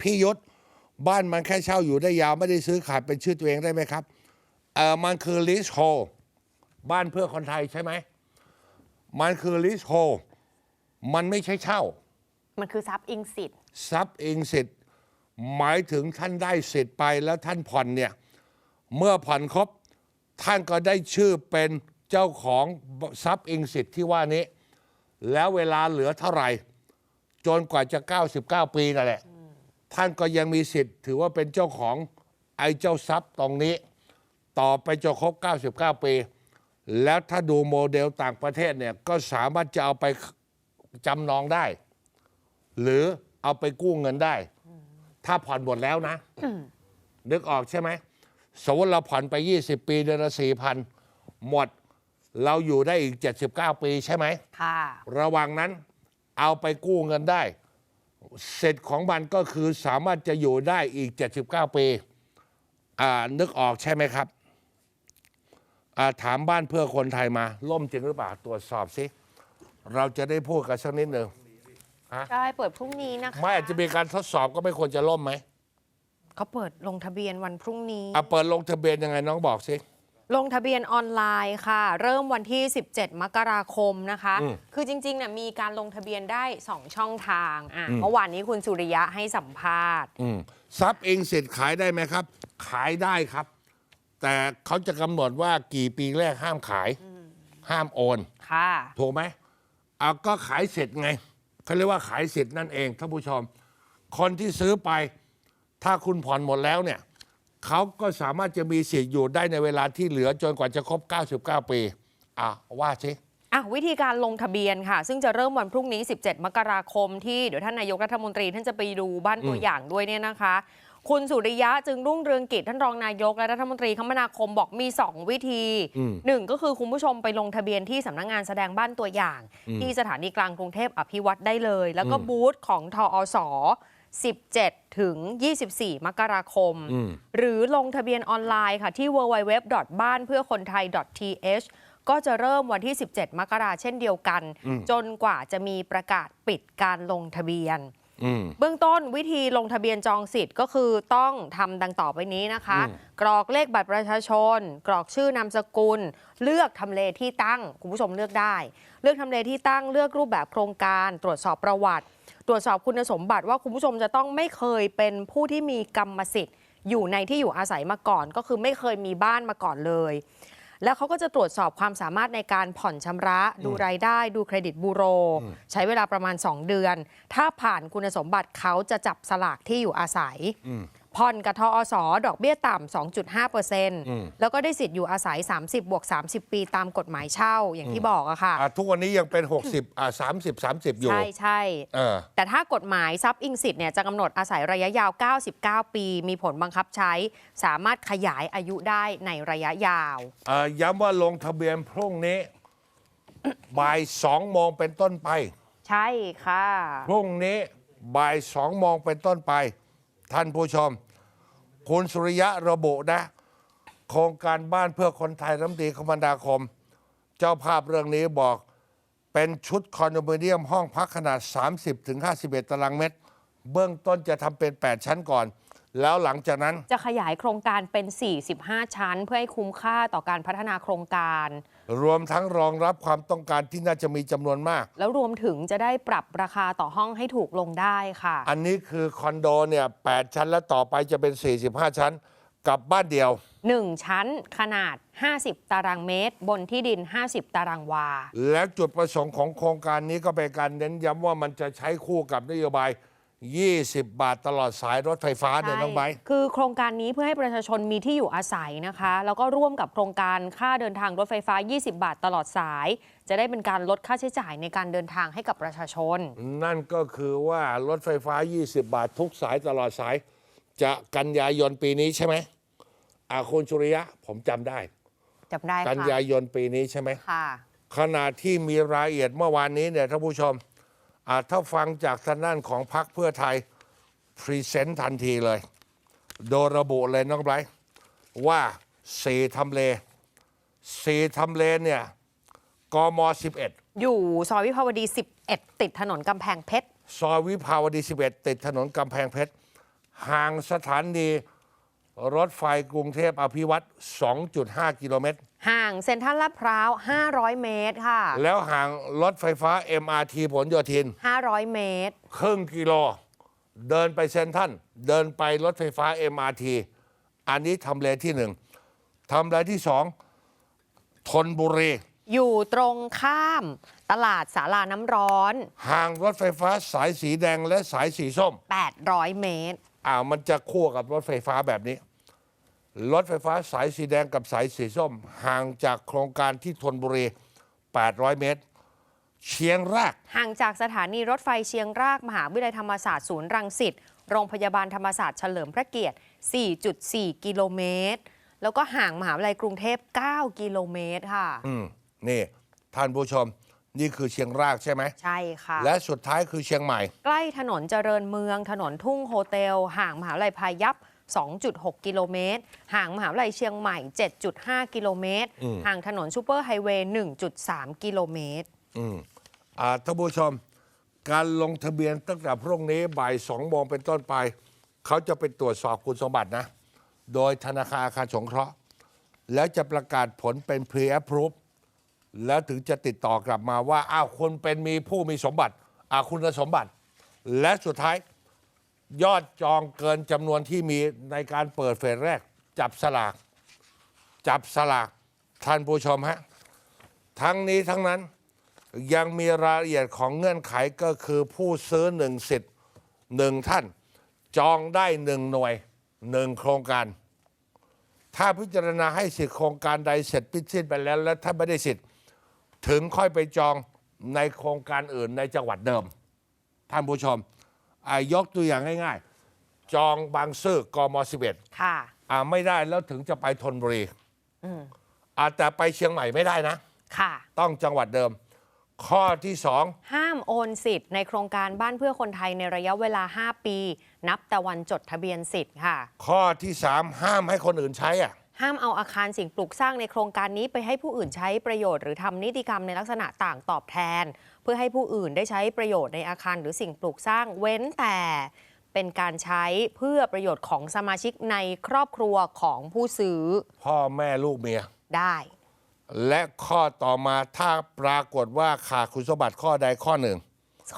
พี่ยศบ้านมันแค่เช่าอยู่ได้ยาวไม่ได้ซื้อขายเป็นชื่อตัวเองได้ไหมครับเออมันคือลิสโฮบ้านเพื่อคนไทยใช่ไหม มันคือลิสโฮมันไม่ใช่เช่า มันคือทรัพย์อิงสิทธิ์ทรัพย์อิงสิทธิ์หมายถึงท่านได้สิทธิ์ไปแล้วท่านผ่อนเนี่ย เมื่อผ่อนครบ ท่านก็ได้ชื่อเป็นเจ้าของทรัพย์อิงสิทธิ์ที่ว่านี้ แล้วเวลาเหลือเท่าไหร่ จนกว่าจะ 99 ปีนั่นแหละ ท่านก็ยังมีสิทธิ์ ถือว่าเป็นเจ้าของไอ้เจ้าทรัพย์ตรงนี้ ต่อไปจนครบ 99 ปี แล้วถ้าดูโมเดลต่างประเทศเนี่ยก็สามารถจะเอาไปจำนองได้ หรือเอาไปกู้เงินได้ ถ้าผ่อนหมดแล้วนะ นึกออกใช่ไหมสมมติเราผ่อนไป 20 ปีเดือนละ4,000หมดเราอยู่ได้อีก 79 ปีใช่ไหมค่ะ ระหว่างนั้นเอาไปกู้เงินได้ เสร็จของมันก็คือสามารถจะอยู่ได้อีก 79 ปีอ่านึกออกใช่ไหมครับอ่าถามบ้านเพื่อคนไทยมา ล่มจริงหรือเปล่าตรวจสอบสิ เราจะได้พูดกันสักนิดหนึ่งใช่ เปิดพรุ่งนี้นะคะไม่อาจจะมีการทดสอบก็ไม่ควรจะล่มไหมเขาเปิดลงทะเบียนวันพรุ่งนี้อะเปิดลงทะเบียนยังไงน้องบอกสิ ลงทะเบียนออนไลน์ค่ะ เริ่มวันที่ 17 มกราคมนะคะอืมคือจริงๆเนี่ยมีการลงทะเบียนได้ 2 ช่องทางอะอืมเมื่อวานนี้คุณสุริยะให้สัมภาษณ์อืมทรัพย์เองเสร็จขายได้ไหมครับ ขายได้ครับ แต่เขาจะกำหนดว่ากี่ปีแรกห้ามขาย ห้ามโอนค่ะถูกไหมเอาก็ขายเสร็จไงเขาเรียกว่าขายเสร็จนั่นเองท่านผู้ชม คนที่ซื้อไป ถ้าคุณผ่อนหมดแล้วเนี่ย เขาก็สามารถจะมีสิทธิ์อยู่ได้ในเวลาที่เหลือจนกว่าจะครบ 99 ปี อะ ว่าสิอะวิธีการลงทะเบียนค่ะ ซึ่งจะเริ่มวันพรุ่งนี้ 17 มกราคมที่เดี๋ยวท่านนายกรัฐมนตรีท่านจะไปดูบ้านตัวอย่างด้วยเนี่ยนะคะ คุณสุริยะจึงรุ่งเรืองกิจท่านรองนายกและรัฐมนตรีคมนาคมบอกมี 2 วิธีอืมหนึ่งก็คือคุณผู้ชมไปลงทะเบียนที่สำนักงานแสดงบ้านตัวอย่าง ที่สถานีกลางกรุงเทพอภิวัตได้เลย แล้วก็อืมบูธของทอส 17 ถึง 24 มกราคมอืมหรือลงทะเบียนออนไลน์ค่ะที่ www. บ้านเพื่อคนไทย .th ก็จะเริ่มวันที่ 17 มกราเช่นเดียวกันอืมจนกว่าจะมีประกาศปิดการลงทะเบียนอืม เบื้องต้นวิธีลงทะเบียนจองสิทธิ์ก็คือต้องทำดังต่อไปนี้นะคะอืมกรอกเลขบัตรประชาชน กรอกชื่อนามสกุล เลือกทำเลที่ตั้งคุณผู้ชมเลือกได้ เลือกทำเลที่ตั้งเลือกรูปแบบโครงการ ตรวจสอบประวัติ ตรวจสอบคุณสมบัติว่าคุณผู้ชมจะต้องไม่เคยเป็นผู้ที่มีกรรมสิทธิ์ อยู่ในที่อยู่อาศัยมาก่อน ก็คือไม่เคยมีบ้านมาก่อนเลย แล้วเขาก็จะตรวจสอบความสามารถในการผ่อนชำระดูรายได้ ดูเครดิตบูโร ใช้เวลาประมาณ 2 เดือน ถ้าผ่านคุณสมบัติเขาจะจับสลากที่อยู่อาศัยอืม ผ่อนกับทอสดอกเบี้ยต่ำอืม2.5%แล้วก็ได้สิทธิ์อยู่อาศัย 30 บวก 30 ปีตามกฎหมายเช่าอย่างที่บอกอะค่ะอะทุกวันนี้ยังเป็น 60อะ30 30 อยู่ ใช่ใช่เออแต่ถ้ากฎหมายทรัพย์อิงสิทธิ์เนี่ยจะกำหนดอาศัยระยะยาว 99 ปี มีผลบังคับใช้ สามารถขยายอายุได้ในระยะยาวเอ่อย้ำว่าลงทะเบียนพรุ่งนี้บ่ายสองโมงเป็นต้นไป ใช่ค่ะ พรุ่งนี้บ่ายสองโมงเป็นต้นไป ท่านผู้ชม คุณสุริยะระบุนะ โครงการบ้านเพื่อคนไทยรัฐมนตรีคมนาคม เจ้าภาพเรื่องนี้บอก เป็นชุดคอนโดมิเนียมห้องพักขนาด 30-51 ตารางเมตร เบื้องต้นจะทำเป็น 8 ชั้นก่อน แล้วหลังจากนั้นจะขยายโครงการเป็น 45 ชั้น เพื่อให้คุ้มค่าต่อการพัฒนาโครงการ รวมทั้งรองรับความต้องการที่น่าจะมีจำนวนมาก แล้วรวมถึงจะได้ปรับราคาต่อห้องให้ถูกลงได้ค่ะ อันนี้คือคอนโดเนี่ย8ชั้นแล้วต่อไปจะเป็น 45 ชั้นกับบ้านเดียว 1 ชั้นขนาด 50 ตารางเมตร บนที่ดิน 50 ตารางวา และจุดประสงค์ของโครงการนี้ก็เป็นการเน้นย้ำว่ามันจะใช้คู่กับนโยบาย 20 บาทตลอดสายรถไฟฟ้าเนี่ยน้องไบร์ท คือโครงการนี้เพื่อให้ประชาชนมีที่อยู่อาศัยนะคะ แล้วก็ร่วมกับโครงการค่าเดินทางรถไฟฟ้า 20 บาทตลอดสาย จะได้เป็นการลดค่าใช้จ่ายในการเดินทางให้กับประชาชน นั่นก็คือว่ารถไฟฟ้า 20 บาททุกสายตลอดสาย จะกันยายนปีนี้ใช่ไหมอาคุณชุริยะผมจำได้ จำได้กันค่ะยายนปีนี้ใช่ไหม ค่ะ ขณะที่มีรายละเอียดเมื่อวานนี้เนี่ยท่านผู้ชมอ่า ถ้าฟังจากทางด้านของพรรคเพื่อไทย พรีเซนต์ทันทีเลย โดยระบุเลยน้องไบรท์ว่าสี่ทำเลสี่ทำเลเนี่ยกม 11 อยู่ซอยวิภาวดี 11 ติดถนนกำแพงเพชร ซอยวิภาวดี 11 ติดถนนกำแพงเพชร ห่างสถานี รถไฟกรุงเทพอภิวัตร2.5 กิโลเมตร ห่างเซ็นทรัลลาดพร้าว 500 เมตรค่ะ แล้วห่างรถไฟฟ้า MRT ผลโยธิน 500 เมตร ครึ่งกิโล เดินไปเซนทรันเดินไปรถไฟฟ้า MRT อันนี้ทำเลที่หนึ่งทำเลที่สองทนบุรี อยู่ตรงข้ามตลาดสาราน้ำร้อน ห่างรถไฟฟ้าสายสีแดงและสายสีส้ม 800 เมตรอ่ามันจะคู่กับรถไฟฟ้าแบบนี้ รถไฟฟ้าสายสีแดงกับสายสีส้ม ห่างจากโครงการที่ธนบุรี 800 เมตร เชียงราก ห่างจากสถานีรถไฟเชียงราก มหาวิทยาลัยธรรมศาสตร์ศูนย์รังสิตโรงพยาบาลธรรมศาสตร์เฉลิมพระเกียรติ 4.4 กิโลเมตร แล้วก็ห่างมหาวิทยาลัยกรุงเทพ 9 กิโลเมตรค่ะ อืมนี่ ท่านผู้ชม นี่คือเชียงรากใช่ไหม ใช่ค่ะ และสุดท้ายคือเชียงใหม่ ใกล้ถนนเจริญเมือง ถนนทุ่งโฮเทล ห่างมหาวิทยาลัยพายัพ 2.6 กิโลเมตร ห่างมหาวิทยาลัยเชียงใหม่ 7.5 กิโลเมตร อืม ห่างถนนซูเปอร์ไฮเวย์ 1.3 กิโลเมตร อืมอ่าท่านผู้ชม การลงทะเบียนตั้งแต่พรุ่งนี้บ่ายสองโมงเป็นต้นไป เขาจะไปตรวจสอบคุณสมบัตินะ โดยธนาคารอาคารสงเคราะห์ แล้วจะประกาศผลเป็น pre approve แล้วถึงจะติดต่อกลับมาว่า อ้าวคุณเป็นมีผู้มีสมบัติอ่าคุณสมบัติ และสุดท้าย ยอดจองเกินจำนวนที่มีในการเปิดเฟสแรก จับสลาก จับสลากท่านผู้ชมฮะ ทั้งนี้ทั้งนั้นยังมีรายละเอียดของเงื่อนไขก็คือผู้ซื้อหนึ่งสิทธิ์หนึ่งท่าน จองได้หนึ่งหน่วยหนึ่งโครงการ ถ้าพิจารณาให้สิทธิโครงการใดเสร็จพิสิ้นไปแล้ว และถ้าไม่ได้สิทธิ์ถึงค่อยไปจองในโครงการอื่นในจังหวัดเดิม ท่านผู้ชม ยกตัวอย่างง่าย ๆ จองบางซื่อกม11ค่ะ อ่าไม่ได้แล้วถึงจะไปธนบุรีอืมอ่าแต่ไปเชียงใหม่ไม่ได้นะ ค่ะ ต้องจังหวัดเดิม ข้อที่สองห้ามโอนสิทธิ์ในโครงการบ้านเพื่อคนไทยในระยะเวลา 5 ปี นับแต่วันจดทะเบียนสิทธิ์ค่ะ ข้อที่สามห้ามให้คนอื่นใช้อะ ห้ามเอาอาคารสิ่งปลูกสร้างในโครงการนี้ไปให้ผู้อื่นใช้ประโยชน์หรือทำนิติกรรมในลักษณะต่างตอบแทน เพื่อให้ผู้อื่นได้ใช้ประโยชน์ในอาคารหรือสิ่งปลูกสร้างเว้นแต่เป็นการใช้เพื่อประโยชน์ของสมาชิกในครอบครัวของผู้ซื้อ พ่อแม่ลูกเมีย ได้ และข้อต่อมาถ้าปรากฏว่าขาดคุณสมบัติข้อใดข้อหนึ่ง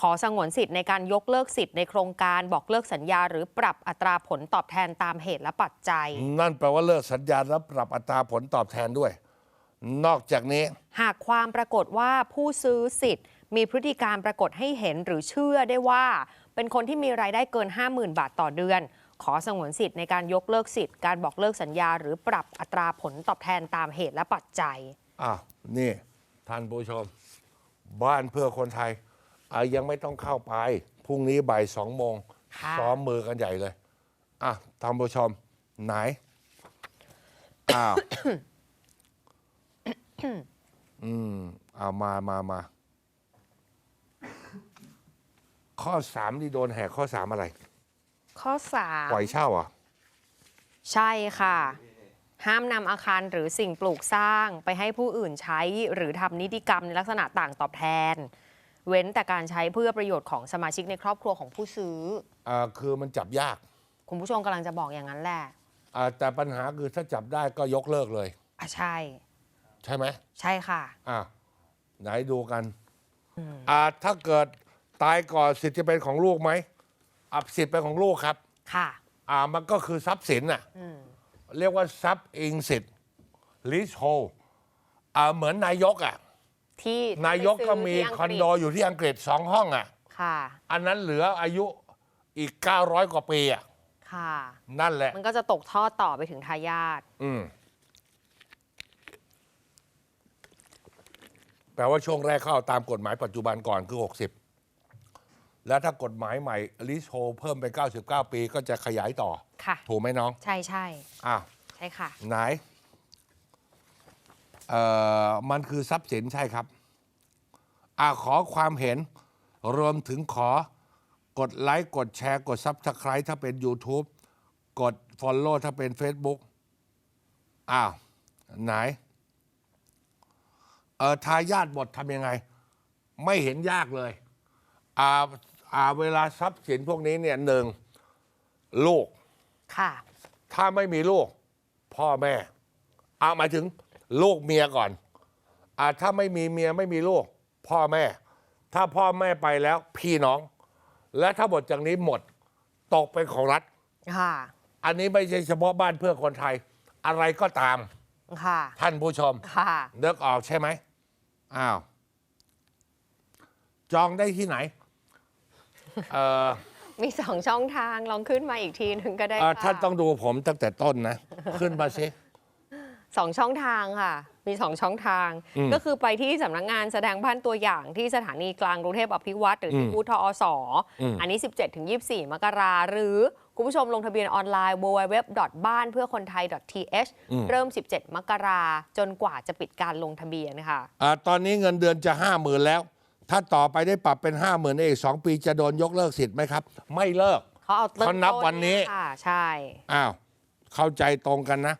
ขอสงวนสิทธิ์ในการยกเลิกสิทธิ์ในโครงการบอกเลิกสัญญา หรือปรับอัตราผลตอบแทนตามเหตุและปัจจัย นั่นแปลว่าเลิกสัญญาและปรับอัตราผลตอบแทนด้วย นอกจากนี้ หากความปรากฏว่าผู้ซื้อสิทธิ์ มีพฤติการปรากฏให้เห็นหรือเชื่อได้ว่า เป็นคนที่มีรายได้เกิน 50,000 บาทต่อเดือน ขอสงวนสิทธิ์ในการยกเลิกสิทธิ์การบอกเลิกสัญญา หรือปรับอัตราผลตอบแทนตามเหตุและปัจจัยอ้าวนี่ท่านผู้ชม บ้านเพื่อคนไทย อะยังไม่ต้องเข้าไป พรุ่งนี้บ่ายสองโมงค่ะ ซ้อมมือกันใหญ่เลย อะท่านผู้ชม ไหน อ้าว อืมเอามามามา ข้อสามนี่โดนแหกข้อสามอะไร ข้อปล่อยเช่าเหรอะ3ใช่ค่ะ ห้ามนำอาคารหรือสิ่งปลูกสร้างไปให้ผู้อื่นใช้หรือทำนิติกรรมในลักษณะต่างตอบแทน เว้นแต่การใช้เพื่อประโยชน์ของสมาชิกในครอบครัวของผู้ซื้อ อ่าคือมันจับยากคุณผู้ชมกำลังจะบอกอย่างนั้นแหละอ่าแต่ปัญหาคือถ้าจับได้ก็ยกเลิกเลย อะใช่ ใช่ไหมใช่ค่ะ อะไหนดูกันอ่าถ้าเกิดตายก่อนสิทธิ์จะเป็นของลูกไหมอับสิทธิ์เป็นของลูกครับ ค่ะ อ่ามันก็คือทรัพย์สินน่ะอืมเรียกว่าทรัพย์อิงสิทธิ์ลิสโฮอ่าเหมือนนายกอะ ที่นายกก็มีที่งคอนโดอยู่ที่อังกฤษสองห้องอะ ค่ะ อันนั้นเหลืออายุอีก 900 กว่าปีอะ ค่ะ นั่นแหละ มันก็จะตกทอดต่อไปถึงทายาทอืมแปลว่าช่วงแรกเข้าตามกฎหมายปัจจุบันก่อนคือ 60 แล้วถ้ากฎหมายใหม่ลิสโฮเพิ่มเป็น 99 ปีก็จะขยายต่อ ค่ะ ถูกไหมน้อง ใช่ใช่อ้าว ใช่ค่ะ ไหน เอ่อมันคือทรัพย์สินใช่ครับอ่าขอความเห็นรวมถึงขอกดไลค์กดแชร์ กดซับสไคร b e ถ้าเป็น YouTube กด Follow ถ้าเป็น Facebook อ้าว ไหน เออทายาทบททำยังไง ไม่เห็นยากเลยอ่าอ่าเวลาทรัพย์สินพวกนี้เนี่ยหนึ่งลูก ค่ะ ถ้าไม่มีลูก พ่อแม่ เอาหมายถึง ลูกเมียก่อนอ่าถ้าไม่มีเมียไม่มีลูก พ่อแม่ ถ้าพ่อแม่ไปแล้วพี่น้อง และถ้าหมดจากนี้หมดตกเป็นของรัฐค่ะอันนี้ไม่ใช่เฉพาะบ้านเพื่อคนไทย อะไรก็ตาม ค่ะ ท่านผู้ชมค่ะ เลิกออกใช่ไหมอ้าว จองได้ที่ไหน เอ่อ มีสองช่องทางลองขึ้นมาอีกทีหนึ่งก็ได้เอ่อค่ะ ท่านต้องดูผมตั้งแต่ต้นนะ ขึ้นมาสิ สองช่องทางค่ะ มีสองช่องทางอืมก็คือไปที่สำนักงานแสดงบ้านตัวอย่างที่สถานีกลางกรุงเทพอภิวัตรหรือที่อืมบูธทอสอืมอันนี้ 17ถึง24 มกราหรือคุณผู้ชมลงทะเบียนออนไลน์ www. บ้านเพื่อคนไทย .th เริ่ม 17 มกราจนกว่าจะปิดการลงทะเบียนค่ะอ่าตอนนี้เงินเดือนจะห้าหมื่นแล้ว ถ้าต่อไปได้ปรับเป็นห้าหมื่นอีกสองปีจะโดนยกเลิกสิทธิ์ไหมครับ ไม่เลิกเขาเอาริ่มเขานับต้วันนี้ค่ะใช่อ้าวเข้าใจตรงกันนะ